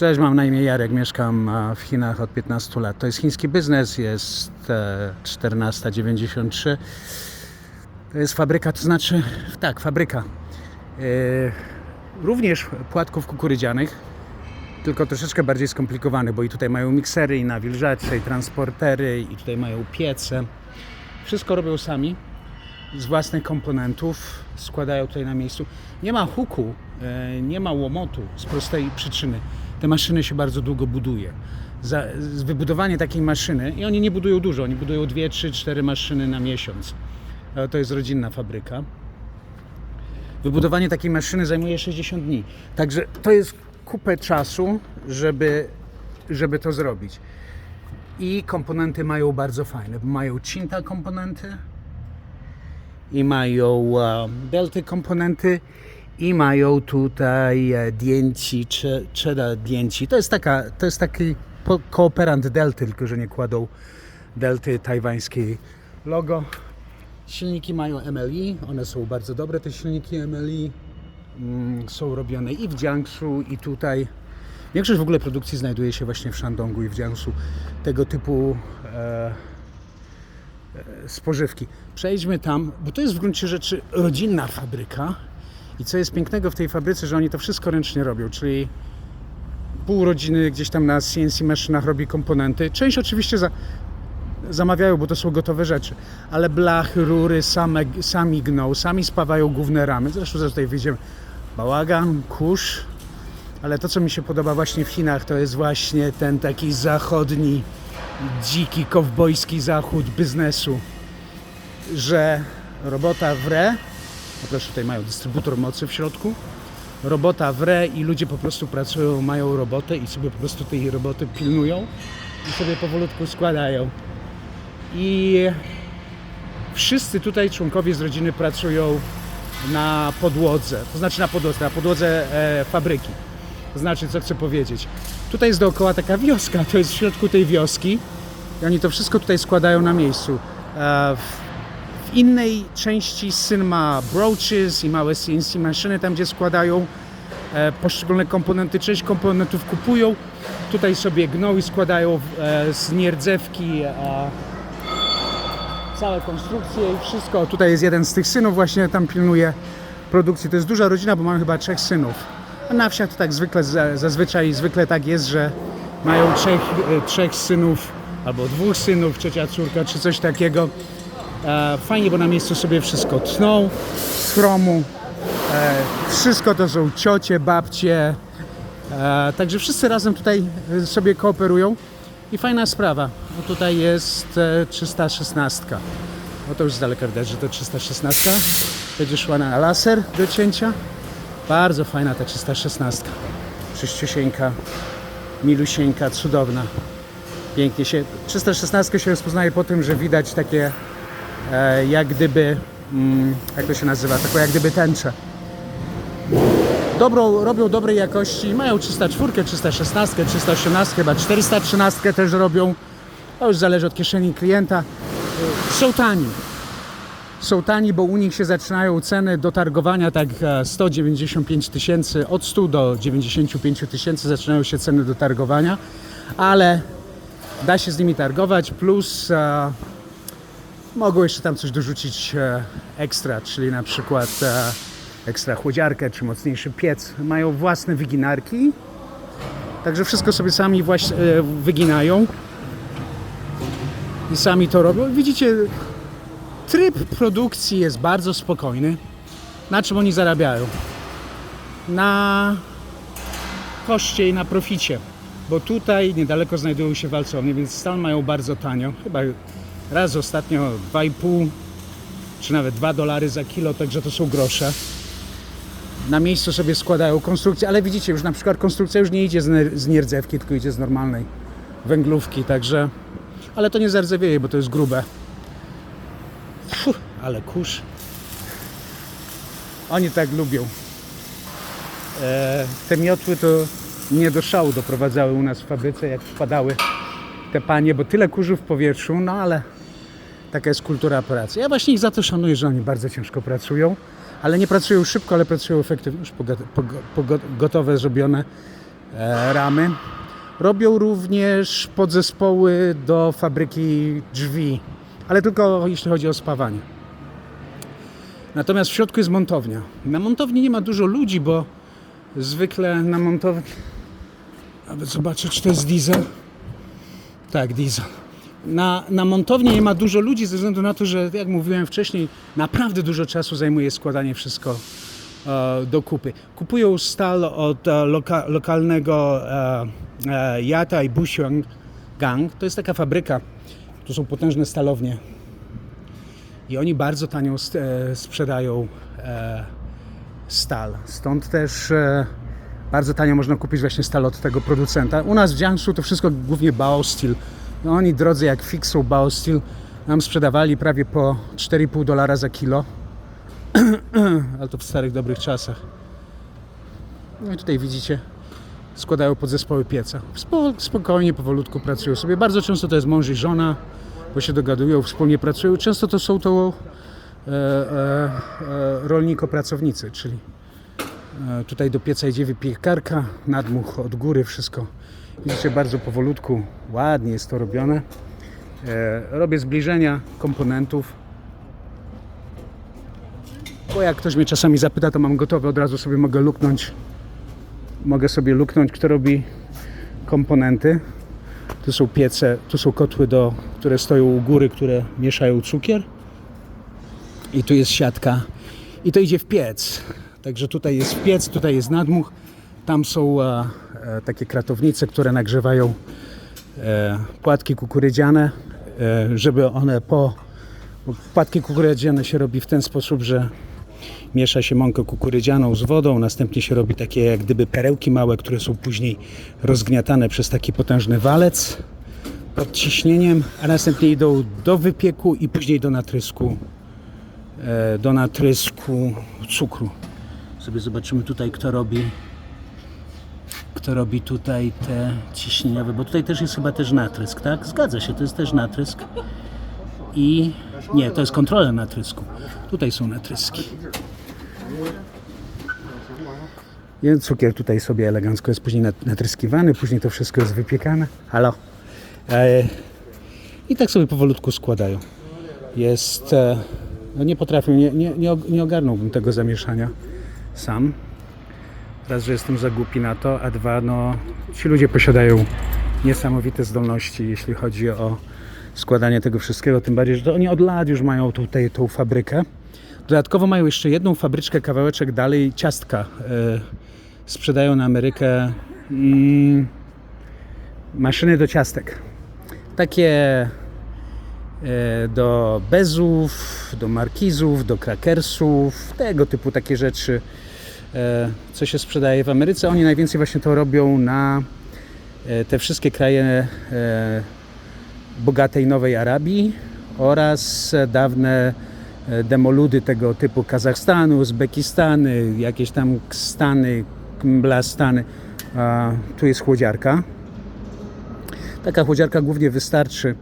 Cześć, mam na imię Jarek, mieszkam a, w Chinach od 15 lat. To jest chiński biznes, jest e, 1493. To jest fabryka, to znaczy, tak, fabryka. E, również płatków kukurydzianych, tylko troszeczkę bardziej skomplikowanych, bo i tutaj mają miksery, i nawilżacze, i transportery, i tutaj mają piece. Wszystko robią sami z własnych komponentów, składają tutaj na miejscu. Nie ma huku, e, nie ma łomotu z prostej przyczyny. Te maszyny się bardzo długo buduje. Za, wybudowanie takiej maszyny, i oni nie budują dużo, oni budują 2, 3, 4 maszyny na miesiąc. E, To jest rodzinna fabryka. Wybudowanie takiej maszyny zajmuje 60 dni. Także to jest kupę czasu, żeby, żeby to zrobić. I komponenty mają bardzo fajne. Mają cinta komponenty, i mają e, delty komponenty i mają tutaj e, dięci, cze- czeda dięci. To jest, taka, to jest taki kooperant delty, tylko że nie kładą delty tajwańskiej logo. Silniki mają MLI, one są bardzo dobre te silniki MLI. Mm, są robione i w Jiangsu i tutaj. Większość w ogóle produkcji znajduje się właśnie w Shandongu i w Jiangsu. Tego typu e, spożywki. Przejdźmy tam, bo to jest w gruncie rzeczy rodzinna fabryka. I co jest pięknego w tej fabryce, że oni to wszystko ręcznie robią, czyli pół rodziny gdzieś tam na CNC maszynach robi komponenty. Część oczywiście za, zamawiają, bo to są gotowe rzeczy, ale blachy, rury same, sami gną, sami spawają główne ramy. Zresztą zaraz tutaj wyjdziemy. Bałagan, kurz, ale to, co mi się podoba właśnie w Chinach, to jest właśnie ten taki zachodni, dziki, kowbojski zachód biznesu, że robota wre, no proszę, tutaj mają dystrybutor mocy w środku, robota wre i ludzie po prostu pracują, mają robotę i sobie po prostu tej roboty pilnują i sobie powolutku składają. I wszyscy tutaj członkowie z rodziny pracują na podłodze, to znaczy na podłodze, na podłodze e, fabryki. To znaczy, co chcę powiedzieć. Tutaj jest dookoła taka wioska, to jest w środku tej wioski i oni to wszystko tutaj składają na miejscu. E, w, innej części syn ma broaches i małe CNC maszyny, tam gdzie składają e, poszczególne komponenty. Część komponentów kupują, tutaj sobie gną i składają e, z nierdzewki e, całe konstrukcje i wszystko. Tutaj jest jeden z tych synów, właśnie tam pilnuje produkcji. To jest duża rodzina, bo mamy chyba trzech synów. A na wsiach to tak zwykle, za- zazwyczaj zwykle tak jest, że mają trzech, trzech synów albo dwóch synów, trzecia córka czy coś takiego. E, Fajnie, bo na miejscu sobie wszystko tną z chromu. E, Wszystko to są ciocie, babcie. E, Także wszyscy razem tutaj sobie kooperują. I fajna sprawa. No tutaj jest e, 316. No to już z daleka widać, że to 316. Będzie szła na laser do cięcia. Bardzo fajna ta 316. Czyściusieńka, milusieńka, cudowna. Pięknie się. 316 się rozpoznaje po tym, że widać takie jak gdyby, mm, jak to się nazywa, taką jak gdyby tęczę. Dobrą, robią dobrej jakości, mają 304, 316, 318, chyba 413 też robią. To już zależy od kieszeni klienta. Są tani. Są tani, bo u nich się zaczynają ceny do targowania tak e, 195 tysięcy, od 100 do 95 tysięcy zaczynają się ceny do targowania, ale da się z nimi targować, plus e, mogą jeszcze tam coś dorzucić e, ekstra, czyli na przykład e, ekstra chłodziarkę czy mocniejszy piec. Mają własne wyginarki, także wszystko sobie sami właśnie wyginają i sami to robią. Widzicie, tryb produkcji jest bardzo spokojny. Na czym oni zarabiają? Na koszcie i na proficie. Bo tutaj niedaleko znajdują się walcownie, więc stal mają bardzo tanio. Chyba raz ostatnio 2,5 czy nawet 2 dolary za kilo, także to są grosze. Na miejscu sobie składają konstrukcję, ale widzicie, już na przykład konstrukcja już nie idzie z, nierdzewki, tylko idzie z normalnej węglówki, także... Ale to nie zardzewieje, bo to jest grube. Fuh, ale kurz. Oni tak lubią. E, te miotły to nie do szału doprowadzały u nas w fabryce, jak wpadały te panie, bo tyle kurzu w powietrzu, no ale taka jest kultura pracy. Ja właśnie ich za to szanuję, że oni bardzo ciężko pracują, ale nie pracują szybko, ale pracują efektywnie, już gotowe, zrobione e, ramy. Robią również podzespoły do fabryki drzwi, ale tylko jeśli chodzi o spawanie. Natomiast w środku jest montownia. Na montowni nie ma dużo ludzi, bo zwykle na montowni. Aby zobaczyć, czy to jest diesel. Tak, diesel. Na, na montowni nie ma dużo ludzi ze względu na to, że jak mówiłem wcześniej, naprawdę dużo czasu zajmuje składanie wszystko e, do kupy. Kupują stal od e, loka, lokalnego e, e, Yata i Bushuang Gang. To jest taka fabryka, to są potężne stalownie. I oni bardzo tanio e, sprzedają e, stal. Stąd też e, bardzo tanio można kupić właśnie stal od tego producenta. U nas w Jiangsu to wszystko głównie Baosteel. No oni drodzy jak fixą Baosteel nam sprzedawali prawie po 4,5 dolara za kilo. Ale to w starych dobrych czasach. No i tutaj widzicie, składają podzespoły pieca. Spo, spokojnie, powolutku pracują sobie. Bardzo często to jest mąż i żona, bo się dogadują, wspólnie pracują. Często to są to e, e, e, rolniko-pracownicy, czyli e, tutaj do pieca idzie wypiekarka, nadmuch od góry, wszystko. Widzicie, bardzo powolutku, ładnie jest to robione. E, robię zbliżenia komponentów. Bo jak ktoś mnie czasami zapyta, to mam gotowe, od razu sobie mogę luknąć. Mogę sobie luknąć, kto robi komponenty. Tu są piece, tu są kotły, do, które stoją u góry, które mieszają cukier. I tu jest siatka. I to idzie w piec. Także tutaj jest piec, tutaj jest nadmuch. Tam są e, takie kratownice, które nagrzewają e, płatki kukurydziane, e, żeby one po... Płatki kukurydziane się robi w ten sposób, że miesza się mąkę kukurydzianą z wodą, następnie się robi takie jak gdyby perełki małe, które są później rozgniatane przez taki potężny walec pod ciśnieniem, a następnie idą do wypieku i później do natrysku e, do natrysku cukru. Sobie zobaczymy tutaj kto robi kto robi tutaj te ciśnieniowe, bo tutaj też jest chyba też natrysk, tak? Zgadza się, to jest też natrysk. I nie, to jest kontrola natrysku. Tutaj są natryski. Jeden cukier tutaj sobie elegancko jest później nat- natryskiwany, później to wszystko jest wypiekane. Halo. E, I tak sobie powolutku składają. Jest. E, no nie potrafię, nie, nie, nie ogarnąłbym tego zamieszania sam. Raz, że jestem za głupi na to, a dwa, no ci ludzie posiadają niesamowite zdolności, jeśli chodzi o składanie tego wszystkiego, tym bardziej, że oni od lat już mają tutaj tą fabrykę. Dodatkowo mają jeszcze jedną fabryczkę, kawałeczek dalej, ciastka. E, sprzedają na Amerykę mm, maszyny do ciastek. Takie e, do bezów, do markizów, do krakersów, tego typu takie rzeczy, co się sprzedaje w Ameryce. Oni najwięcej właśnie to robią na e, te wszystkie kraje e, bogatej Nowej Arabii oraz e, dawne e, demoludy tego typu Kazachstanu, Uzbekistany, jakieś tam Stany, Kmblastany. A, Tu jest chłodziarka. Taka chłodziarka głównie wystarczy,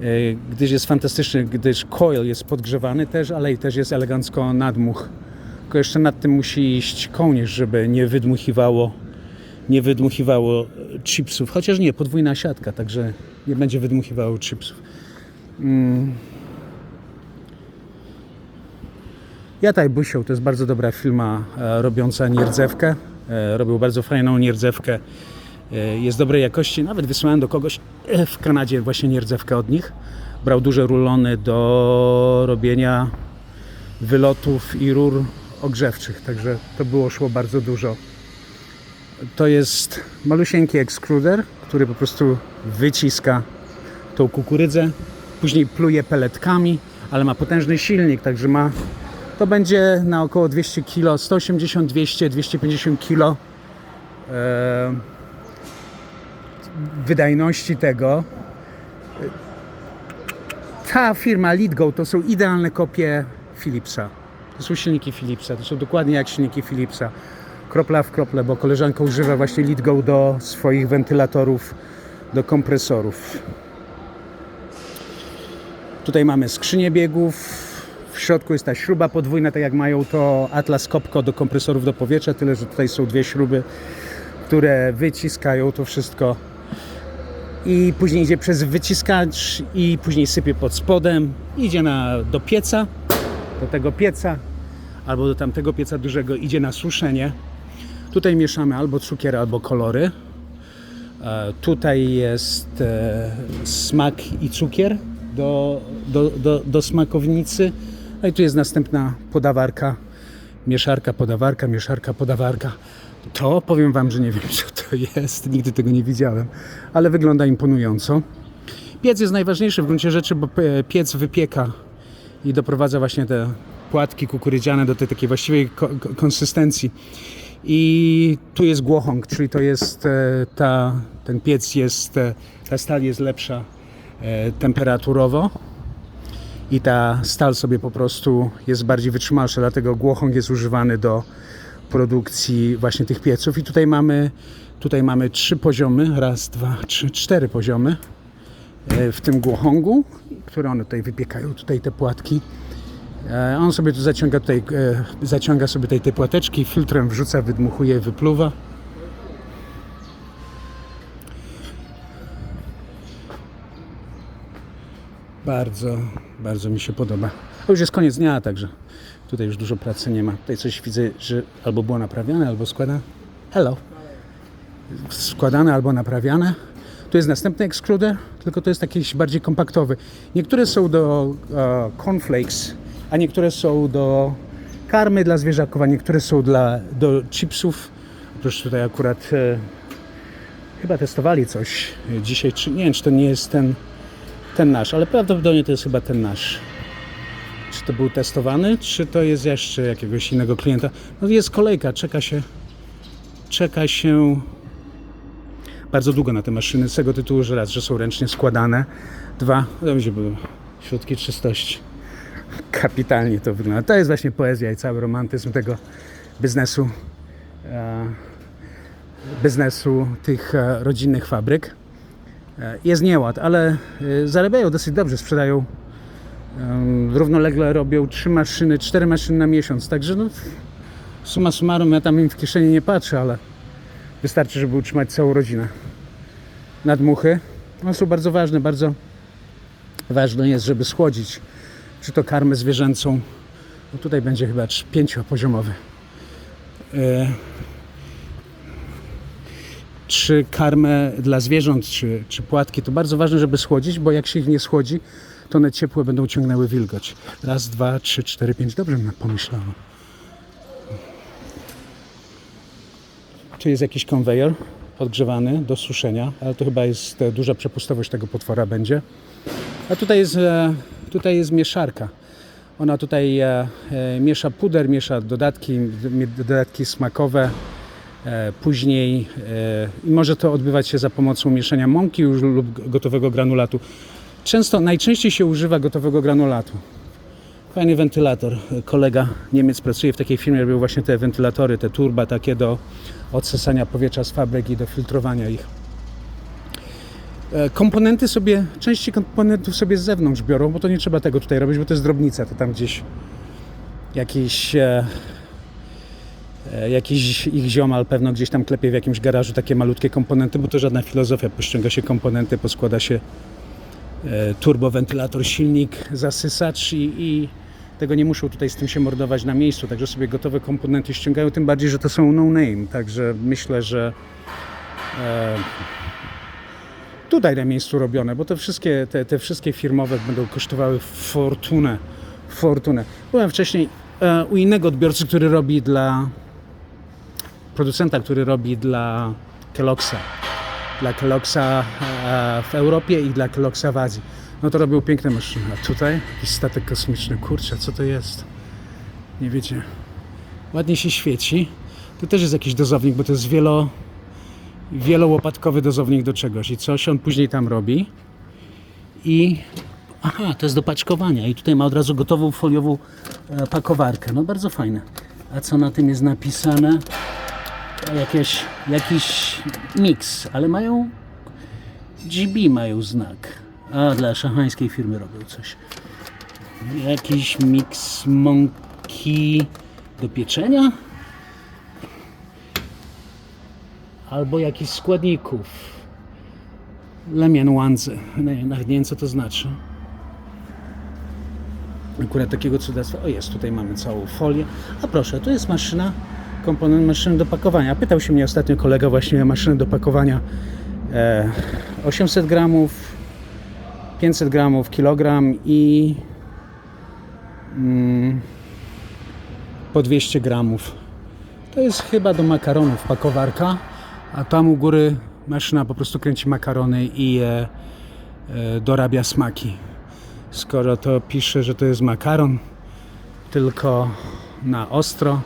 e, gdyż jest fantastyczny, gdyż coil jest podgrzewany też, ale i też jest elegancko nadmuch. Tylko jeszcze nad tym musi iść kołnierz, żeby nie wydmuchiwało, nie wydmuchiwało chipsów. Chociaż nie, podwójna siatka, także nie będzie wydmuchiwało chipsów. Mm. Jataj Busioł to jest bardzo dobra firma e, robiąca nierdzewkę. E, robił bardzo fajną nierdzewkę. E, jest dobrej jakości. Nawet wysłałem do kogoś w Kanadzie właśnie nierdzewkę od nich. Brał duże rulony do robienia wylotów i rur ogrzewczych, także to było szło bardzo dużo. To jest malusieńki ekskluder, który po prostu wyciska tą kukurydzę, później pluje peletkami, ale ma potężny silnik, także ma to będzie na około 200 kg, 180, 200, 250 kg wydajności tego. Ta firma Lidgo to są idealne kopie Philipsa. To są silniki Philipsa, to są dokładnie jak silniki Philipsa. Kropla w krople, bo koleżanka używa właśnie Lidgo do swoich wentylatorów, do kompresorów. Tutaj mamy skrzynię biegów. W środku jest ta śruba podwójna, tak jak mają to Atlas Copco do kompresorów do powietrza, tyle że tutaj są dwie śruby. które wyciskają to wszystko i później idzie przez wyciskacz i później sypie pod spodem, idzie na, do pieca, do tego pieca albo do tamtego pieca dużego idzie na suszenie. Tutaj mieszamy albo cukier, albo kolory. E, Tutaj jest e, smak i cukier do, do, do, do smakownicy. A i tu jest następna podawarka. Mieszarka, podawarka, mieszarka, podawarka. To powiem Wam, że nie wiem co to jest. Nigdy tego nie widziałem, ale wygląda imponująco. Piec jest najważniejszy w gruncie rzeczy, bo e, piec wypieka i doprowadza właśnie te płatki kukurydziane do tej takiej właściwej ko- ko- konsystencji. I tu jest głochąg, czyli to jest e, ta, ten piec jest, e, ta stal jest lepsza e, temperaturowo i ta stal sobie po prostu jest bardziej wytrzymalsza, dlatego głochąg jest używany do produkcji właśnie tych pieców. I tutaj mamy, tutaj mamy trzy poziomy, raz, dwa, trzy, cztery poziomy w tym głochągu, które one tutaj wypiekają, tutaj te płatki. E, On sobie tu zaciąga tutaj, e, zaciąga sobie tutaj te płateczki, filtrem wrzuca, wydmuchuje, wypluwa. Bardzo, bardzo mi się podoba. Już jest koniec dnia, także tutaj już dużo pracy nie ma. Tutaj coś widzę, że albo było naprawiane, albo składane. Hello. Składane albo naprawiane. Tu jest następny extruder, tylko to jest jakiś bardziej kompaktowy. Niektóre są do e, cornflakes, a niektóre są do karmy dla zwierzaków, a niektóre są dla, do chipsów. Otóż tutaj akurat e, chyba testowali coś dzisiaj, czy nie wiem, czy to nie jest ten, ten nasz, ale prawdopodobnie to jest chyba ten nasz. Czy to był testowany, czy to jest jeszcze jakiegoś innego klienta? No jest kolejka, czeka się, czeka się bardzo długo na te maszyny z tego tytułu, że raz, że są ręcznie składane, dwa, to będzie środki czystości. Kapitalnie to wygląda. To jest właśnie poezja i cały romantyzm tego biznesu, e, biznesu tych e, rodzinnych fabryk. E, jest nieład, ale zarabiają dosyć dobrze, sprzedają równolegle robią trzy maszyny, cztery maszyny na miesiąc, także no suma summarum ja tam im w kieszeni nie patrzę, ale wystarczy, żeby utrzymać całą rodzinę. Nadmuchy, one są bardzo ważne, bardzo ważne jest, żeby schłodzić czy to karmę zwierzęcą, no tutaj będzie chyba pięciopoziomowy. E, czy karmę dla zwierząt, czy, czy płatki, to bardzo ważne, żeby schłodzić, bo jak się ich nie schłodzi, to one ciepłe będą ciągnęły wilgoć. Raz, dwa, trzy, cztery, pięć. Dobrze pomyślałem. Tu jest jakiś konwejer podgrzewany do suszenia, ale to chyba jest e, duża przepustowość tego potwora będzie. A tutaj jest, e, tutaj jest mieszarka. Ona tutaj e, e, miesza puder, miesza dodatki, dodatki smakowe. E, Później e, może to odbywać się za pomocą mieszania mąki już lub gotowego granulatu. Często, najczęściej się używa gotowego granulatu. Fajny wentylator. Kolega Niemiec pracuje w takiej firmie, robił właśnie te wentylatory, te turba takie do odsysania powietrza z fabryk i do filtrowania ich. E, Komponenty sobie, części komponentów sobie z zewnątrz biorą, bo to nie trzeba tego tutaj robić, bo to jest drobnica, to tam gdzieś jakiś, e, e, jakiś ich ziomal pewno gdzieś tam klepie w jakimś garażu takie malutkie komponenty, bo to żadna filozofia, pościąga się komponenty, poskłada się e, turbowentylator, silnik, zasysacz i, i tego nie muszą tutaj z tym się mordować na miejscu, także sobie gotowe komponenty ściągają, tym bardziej, że to są no name, także myślę, że e, tutaj na miejscu robione, bo te wszystkie, te, te wszystkie firmowe będą kosztowały fortunę, fortunę. Byłem wcześniej e, u innego odbiorcy, który robi dla producenta, który robi dla Kelloggsa dla Kelloggsa e, w Europie i dla Kelloggsa w Azji. No to robił piękne maszyny. A tutaj jakiś statek kosmiczny. Kurczę, co to jest? Nie wiecie. Ładnie się świeci. Tu też jest jakiś dozownik, bo to jest wielo, wielołopatkowy dozownik do czegoś. I coś on później tam robi. I... Aha, to jest do paczkowania. I tutaj ma od razu gotową foliową e, pakowarkę. No bardzo fajne. A co na tym jest napisane? jakieś, jakiś miks, ale mają GB mają znak. A dla szachańskiej firmy robią coś. Jakiś miks mąki do pieczenia? Albo jakichś składników. Lemianwanzy. Nie, nawet nie wiem co to znaczy. Akurat takiego cudactwa. O jest, tutaj mamy całą folię. A proszę, tu jest maszyna, komponent maszyny do pakowania. Pytał się mnie ostatnio kolega właśnie o maszynę do pakowania. E, 800 gramów, 500 gramów, kilogram i mm, po 200 gramów. To jest chyba do makaronów pakowarka, a tam u góry maszyna po prostu kręci makarony i e, e, dorabia smaki. Skoro to pisze, że to jest makaron, tylko na ostro,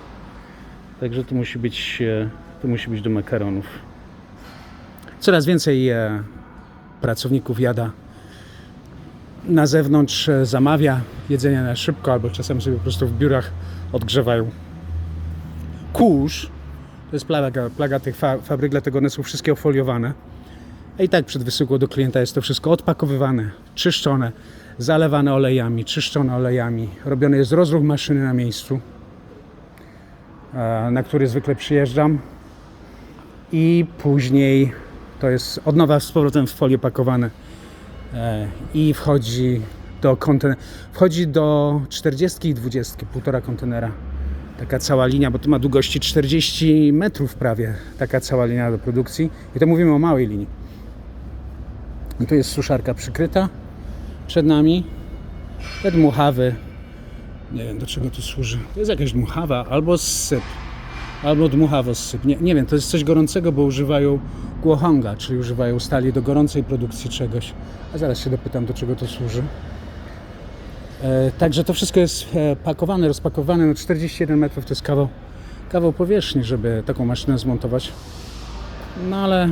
także to musi być, e, to musi być do makaronów. Coraz więcej e, pracowników jada na zewnątrz, zamawia jedzenie na szybko, albo czasem sobie po prostu w biurach odgrzewają. Kurz, to jest plaga, plaga tych fa- fabryk, dlatego one są wszystkie ofoliowane. I tak przed wysyłką do klienta jest to wszystko odpakowywane, czyszczone, zalewane olejami, czyszczone olejami. Robiony jest rozruch maszyny na miejscu, e, na który zwykle przyjeżdżam. I później to jest od nowa z powrotem w folię pakowane e, i wchodzi do kontenera. Wchodzi do 40 i 20, półtora kontenera. Taka cała linia, bo to ma długości 40 metrów prawie, taka cała linia do produkcji. I to mówimy o małej linii. I tu jest suszarka przykryta przed nami. Te dmuchawy. Nie wiem do czego to służy. To jest jakaś dmuchawa albo syp. Albo dmuchawo syp. Nie, nie wiem, to jest coś gorącego, bo używają głochonga, czyli używają stali do gorącej produkcji czegoś. A zaraz się dopytam do czego to służy. E, Także to wszystko jest e, pakowane, rozpakowane. No 41 metrów to jest kawał, kawał powierzchni, żeby taką maszynę zmontować. No ale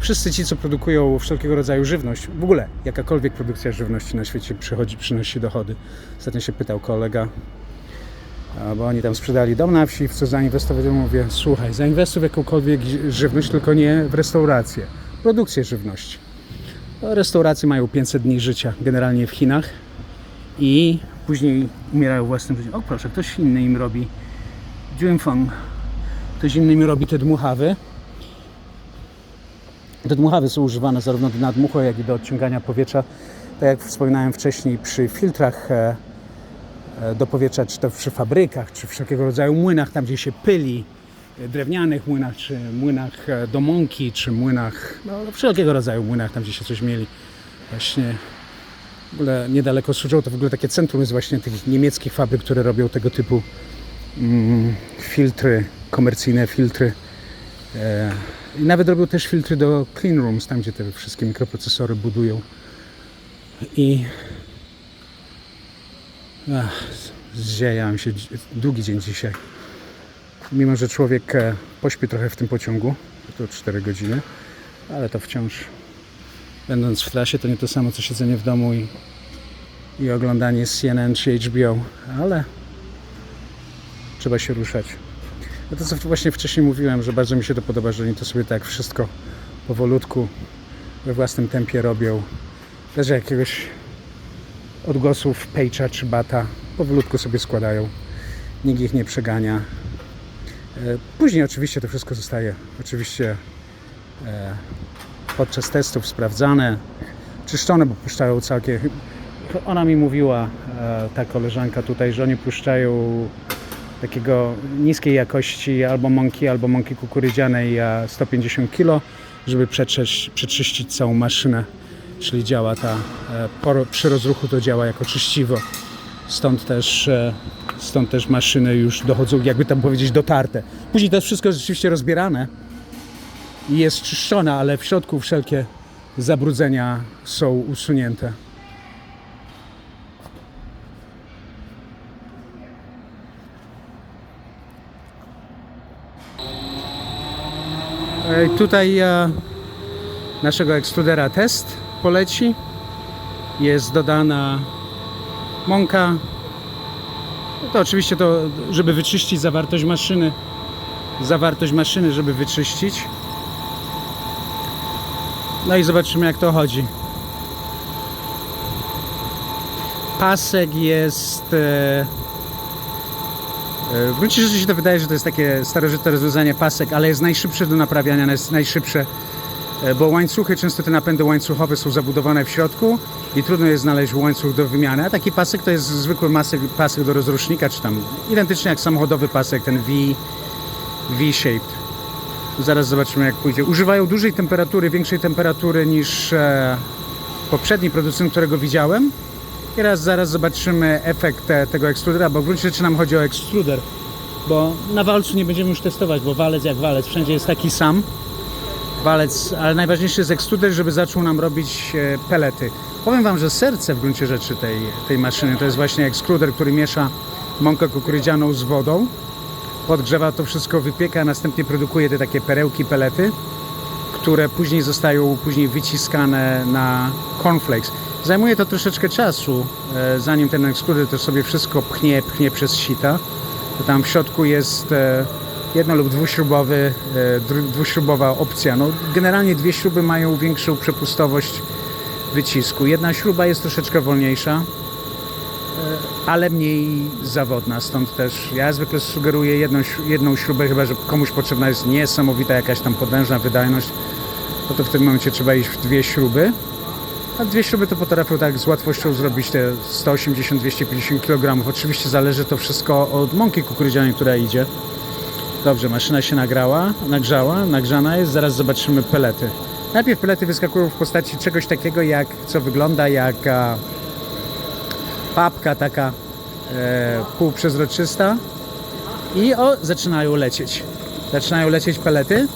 wszyscy ci, co produkują wszelkiego rodzaju żywność, w ogóle jakakolwiek produkcja żywności na świecie przychodzi, przynosi dochody. Ostatnio się pytał kolega, bo oni tam sprzedali dom na wsi, w co zainwestować. Ja mówię, słuchaj, zainwestuj w jakąkolwiek żywność, tylko nie w restaurację. Produkcję żywności. No, Restauracje mają 500 dni życia generalnie w Chinach i później umierają własnym życiem. O proszę, ktoś inny im robi Junfeng. Ktoś inny im robi te dmuchawy. Te dmuchawy są używane zarówno do nadmuchu, jak i do odciągania powietrza. Tak jak wspominałem wcześniej, przy filtrach e, e, do powietrza, czy to przy fabrykach, czy wszelkiego rodzaju młynach, tam gdzie się pyli, e, drewnianych młynach, czy młynach do mąki, czy młynach, no wszelkiego rodzaju młynach, tam gdzie się coś mieli. Właśnie w ogóle niedaleko Suzhou to w ogóle takie centrum jest właśnie tych niemieckich fabryk, które robią tego typu mm, filtry, komercyjne filtry. E, I nawet robią też filtry do clean rooms, tam gdzie te wszystkie mikroprocesory budują. I ach, się, długi dzień dzisiaj. Mimo, że człowiek e, pośpi trochę w tym pociągu, to 4 godziny, ale to wciąż będąc w trasie, to nie to samo co siedzenie w domu i, i oglądanie CNN czy HBO, ale trzeba się ruszać. No to co właśnie wcześniej mówiłem, że bardzo mi się to podoba, że oni to sobie tak wszystko powolutku, we własnym tempie robią. Bez jakiegoś odgłosów pejcza czy bata. Powolutku sobie składają. Nikt ich nie przegania. E, Później oczywiście to wszystko zostaje oczywiście e, podczas testów sprawdzane, czyszczone, bo puszczają całkiem. Ona mi mówiła, e, ta koleżanka tutaj, że oni puszczają takiego niskiej jakości albo mąki, albo mąki kukurydzianej e, 150 kg, żeby przeczyścić całą maszynę. Czyli działa ta, e, przy rozruchu to działa jako czyściwo. Stąd też, e, stąd też maszyny już dochodzą, jakby tam powiedzieć, dotarte. Później to wszystko jest rzeczywiście rozbierane i jest czyszczona, ale w środku wszelkie zabrudzenia są usunięte. Tutaj e, naszego ekstrudera test poleci. Jest dodana mąka. To oczywiście to, żeby wyczyścić zawartość maszyny. Zawartość maszyny, żeby wyczyścić. No i zobaczymy jak to chodzi. Pasek jest e, E, W gruncie rzeczy się to wydaje, że to jest takie starożytne rozwiązanie pasek, ale jest najszybsze do naprawiania, jest najszybsze, e, bo łańcuchy, często te napędy łańcuchowe są zabudowane w środku i trudno jest znaleźć łańcuch do wymiany, a taki pasek to jest zwykły masek, pasek do rozrusznika, czy tam identycznie jak samochodowy pasek, ten V, V-shaped. Zaraz zobaczymy jak pójdzie. Używają dużej temperatury, większej temperatury niż e, poprzedni producent, którego widziałem. I raz zaraz zobaczymy efekt e, tego ekstrudera, bo w gruncie rzeczy nam chodzi o ekstruder. Bo na walcu nie będziemy już testować, bo walec jak walec, wszędzie jest taki sam. Walec, ale najważniejszy jest ekstruder, żeby zaczął nam robić e, pelety. Powiem Wam, że serce w gruncie rzeczy tej, tej maszyny to jest właśnie ekstruder, który miesza mąkę kukurydzianą z wodą. Podgrzewa to wszystko, wypieka, a następnie produkuje te takie perełki, pelety które później zostają później wyciskane na cornflakes. Zajmuje to troszeczkę czasu, e, zanim ten ekskluder to sobie wszystko pchnie, pchnie przez sita. Tam w środku jest e, jedno lub dwuśrubowy, e, dwuśrubowa opcja. No, generalnie dwie śruby mają większą przepustowość wycisku. Jedna śruba jest troszeczkę wolniejsza, ale mniej zawodna, stąd też ja zwykle sugeruję jedną, jedną śrubę, chyba że komuś potrzebna jest niesamowita jakaś tam potężna wydajność, no to w tym momencie trzeba iść w dwie śruby. A dwie śruby to potrafią tak z łatwością zrobić te 180-250 kg. Oczywiście zależy to wszystko od mąki kukurydzianej, która idzie. Dobrze, maszyna się nagrała, nagrzała, nagrzana jest, zaraz zobaczymy pelety. Najpierw pelety wyskakują w postaci czegoś takiego, jak, co wygląda jak papka taka e, półprzezroczysta i o, zaczynają lecieć. Zaczynają lecieć pelety.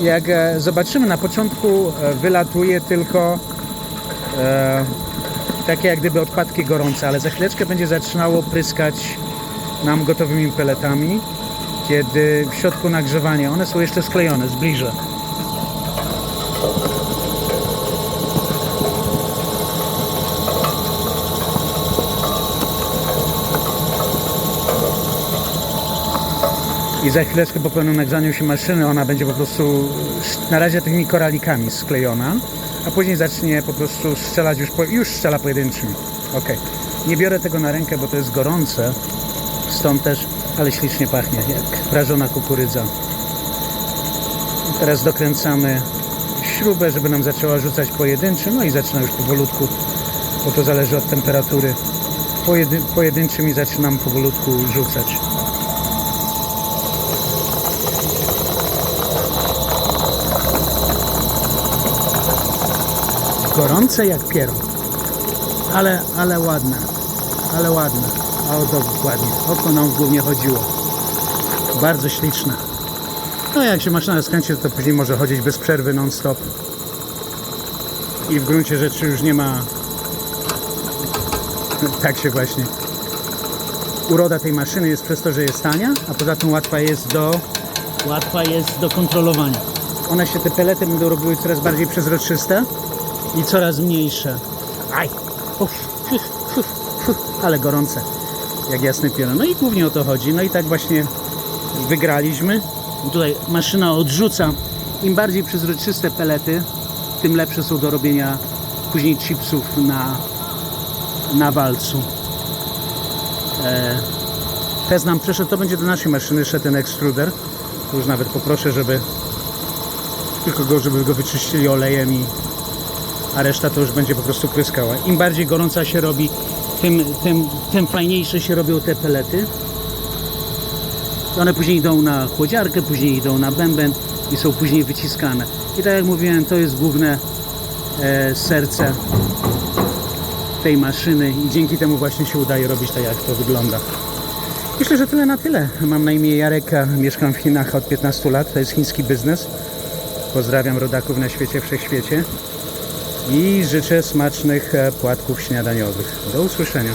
Jak e, zobaczymy, na początku e, wylatuje tylko e, takie jak gdyby odpadki gorące, ale za chwileczkę będzie zaczynało pryskać nam gotowymi peletami, kiedy w środku nagrzewania one są jeszcze sklejone, zbliżę. I za chwileczkę po pełnym nagrzaniu się maszyny ona będzie po prostu na razie tymi koralikami sklejona, a później zacznie po prostu strzelać już, po, już strzela pojedynczymi. Ok. Nie biorę tego na rękę, bo to jest gorące, stąd też, ale ślicznie pachnie, jak prażona kukurydza. Teraz dokręcamy śrubę, żeby nam zaczęła rzucać pojedynczym, no i zaczyna już powolutku, bo to zależy od temperatury. Pojedy, pojedynczymi zaczynam powolutku rzucać. Gorące jak pieron. Ale, ale ładne. Ale ładne. A o dokładnie. Oko nam głównie chodziło. Bardzo śliczne. No jak się maszyna skręci, to później może chodzić bez przerwy non-stop. I w gruncie rzeczy już nie ma... Tak się właśnie... Uroda tej maszyny jest przez to, że jest tania, a poza tym łatwa jest do... Łatwa jest do kontrolowania. One się, te pelety będą robiły coraz bardziej przezroczyste i coraz mniejsze. Aj! Uf, uf, uf, uf, ale gorące, jak jasny piorun. No i głównie o to chodzi. No i tak właśnie wygraliśmy. Tutaj maszyna odrzuca. Im bardziej przezroczyste pelety, tym lepsze są do robienia później chipsów na, na walcu. E, test nam przeszedł, to będzie do naszej maszyny szedł ten ekstruder. Już nawet poproszę, żeby tylko go, żeby go wyczyścili olejem i a reszta to już będzie po prostu pryskała. Im bardziej gorąca się robi, tym, tym, tym fajniejsze się robią te pelety. One później idą na chłodziarkę, później idą na bęben i są później wyciskane. I tak jak mówiłem, to jest główne e, serce tej maszyny i dzięki temu właśnie się udaje robić tak, jak to wygląda. Myślę, że tyle na tyle. Mam na imię Jarek, a mieszkam w Chinach od 15 lat. To jest chiński biznes. Pozdrawiam rodaków na świecie, wszechświecie i życzę smacznych e, płatków śniadaniowych. Do usłyszenia.